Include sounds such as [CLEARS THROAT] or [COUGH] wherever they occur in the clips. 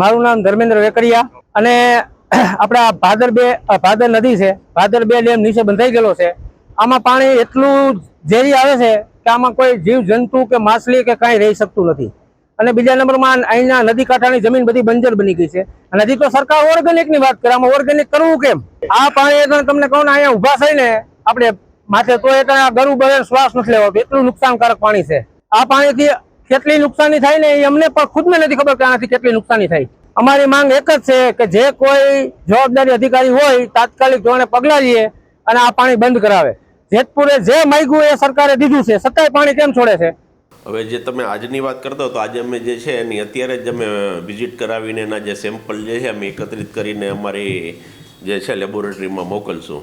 મારું નામ ધર્મેન્દ્ર વેકરિયા અને [CLEARS THROAT] આપણા ભાદર બે ભાદર નદી છે. ભાદર બે ડેમ નીચે બંધાઈ ગયેલો છે. આમાં પાણી એટલું ઝેરી આવે છે કે આમાં કોઈ જીવ જંતુ કે માછલી કે કાંઈ રહી શકતું નથી. અને બીજા નંબરમાં અહીંના નદી કાંઠાની જમીન બધી બંજર બની ગઈ છે. અને હજી તો સરકાર ઓર્ગેનિકની વાત કરે. આમાં ઓર્ગેનિક કરવું કેમ? આ પાણી તમને કહું ને, અહીંયા ઊભા થઈને આપણે માથે તો એ ગરુ બરે શ્વાસ નથી લેવો એટલું નુકસાનકારક પાણી છે. આ પાણીથી કેટલી નુકસાની થાય ને એ અમને પણ ખુદને નથી ખબર કે આનાથી કેટલી નુકસાની થાય. અમારી માંગ એક જ છે કે જે કોઈ જવાબદારી અધિકારી હોય તાત્કાલિક ધોરણે પગલાં લઈએ અને આ પાણી બંધ કરાવે. જેતપુરે જે માગ્યું એ સરકારે દીધું છે. સત્તાએ પાણી કેમ છોડે છે? હવે જે તમે આજની વાત કરતા તો આજે અમે જે છે એની અત્યારે જ અમે વિઝિટ કરાવીને એના જે સેમ્પલ જે છે અમે એકત્રિત કરીને અમારી જે છે લેબોરેટરીમાં મોકલશું.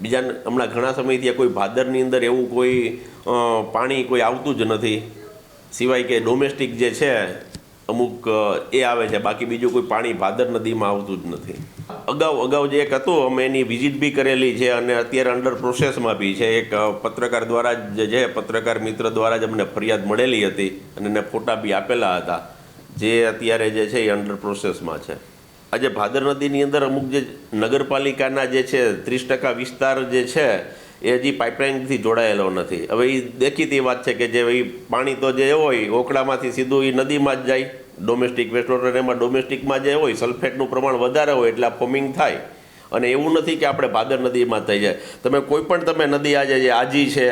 બીજા હમણાં ઘણા સમયથી કોઈ ભાદરની અંદર એવું કોઈ પાણી કોઈ આવતું જ નથી. સિવાય કે ડોમેસ્ટિક જે છે, અમુક એ આવે છે, બાકી બીજું કોઈ પાણી ભાદર નદીમાં આવતું જ નથી. અગાઉ અગાઉ જે એક હતું, અમે એની વિઝિટ બી કરેલી છે અને અત્યારે અંડર પ્રોસેસમાં બી છે. એક પત્રકાર દ્વારા જ જે પત્રકાર મિત્ર દ્વારા જ અમને ફરિયાદ મળેલી હતી અને એને ફોટા બી આપેલા હતા, જે અત્યારે જે છે એ અંડર પ્રોસેસમાં છે. આજે ભાદર નદીની અંદર અમુક જે નગરપાલિકાના જે છે, ત્રીસ ટકા વિસ્તાર જે છે એ હજી પાઇપલાઇનથી જોડાયેલો નથી. હવે એ દેખીતી વાત છે કે જે પાણી તો જે હોય ઓકડામાંથી સીધું એ નદીમાં જ જાય. ડોમેસ્ટિક વેસ્ટ વોટર એમાં ડોમેસ્ટિકમાં જે હોય સલ્ફેટનું પ્રમાણ વધારે હોય એટલે ફોમિંગ થાય. અને એવું નથી કે આપણે ભાદર નદીમાં થઈ જાય. તમે કોઈ પણ તમે નદી આજે જે આજી છે,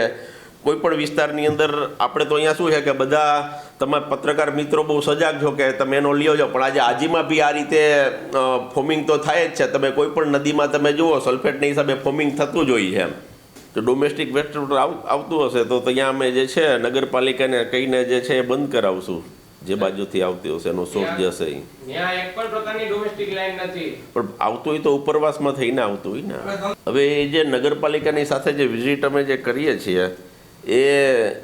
કોઈ પણ વિસ્તારની અંદર આપણે તો અહીંયા શું છે કે બધા તમારા પત્રકાર મિત્રો બહુ સજાગ છો કે તમે એનો લ્યો છો પણ આજે આજીમાં બી આ રીતે ફોમિંગ તો થાય જ છે. તમે કોઈ પણ નદીમાં તમે જુઓ સલ્ફેટના હિસાબે ફોમિંગ થતું જ હોય છે એમ. તો ડોમેસ્ટિક વેસ્ટ આવ- આવતું હશે તો ત્યાં અમે જે છે નગરપાલિકાને કહીને જે છે એ બંધ કરાવશું. જે બાજુથી આવતી હશે એનો સોર્સ જે હશે પણ આવતું હોય તો ઉપરવાસમાં થઈને આવતું હોય ને. હવે એ જે નગરપાલિકાની સાથે જે વિઝિટ અમે જે કરીએ છીએ એ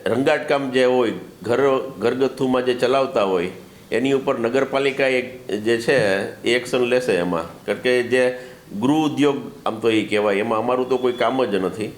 રંગાટકામ જે હોય ઘર ઘરગથ્થુમાં જે ચલાવતા હોય એની ઉપર નગરપાલિકા એક જે છે એ એક્શન લેશે એમાં. કારણ કે જે ગૃહ ઉદ્યોગ આમ તો એ કહેવાય એમાં અમારું તો કોઈ કામ જ નથી.